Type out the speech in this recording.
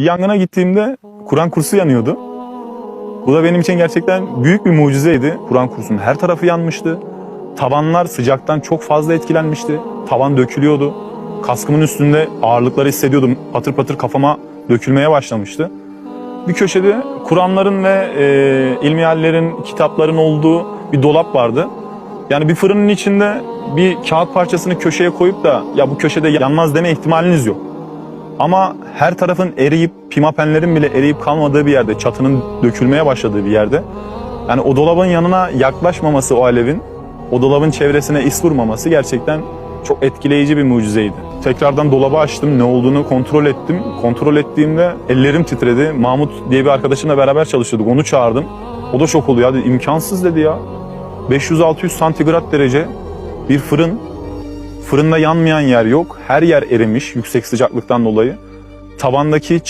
Yangına gittiğimde Kur'an kursu yanıyordu. Bu da benim için gerçekten büyük bir mucizeydi. Kur'an kursunun her tarafı yanmıştı. Tavanlar sıcaktan çok fazla etkilenmişti. Tavan dökülüyordu. Kaskımın üstünde ağırlıkları hissediyordum. Patır patır kafama dökülmeye başlamıştı. Bir köşede Kur'anların ve e, ilmihallerin, kitapların olduğu bir dolap vardı. Yani bir fırının içinde bir kağıt parçasını köşeye koyup da ya bu köşede yanmaz deme ihtimaliniz yok. Ama her tarafın eriyip, pimapenlerin bile eriyip kalmadığı bir yerde, çatının dökülmeye başladığı bir yerde. Yani o dolabın yanına yaklaşmaması o alevin, o dolabın çevresine is vurmaması gerçekten çok etkileyici bir mucizeydi. Tekrardan dolabı açtım, ne olduğunu kontrol ettim. Kontrol ettiğimde ellerim titredi. Mahmut diye bir arkadaşımla beraber çalışıyorduk, onu çağırdım. O da şok oluyor. Dedi, imkansız dedi ya. 500-600 santigrat derece bir fırın Fırında yanmayan yer yok. Her yer erimiş yüksek sıcaklıktan dolayı. Tavandaki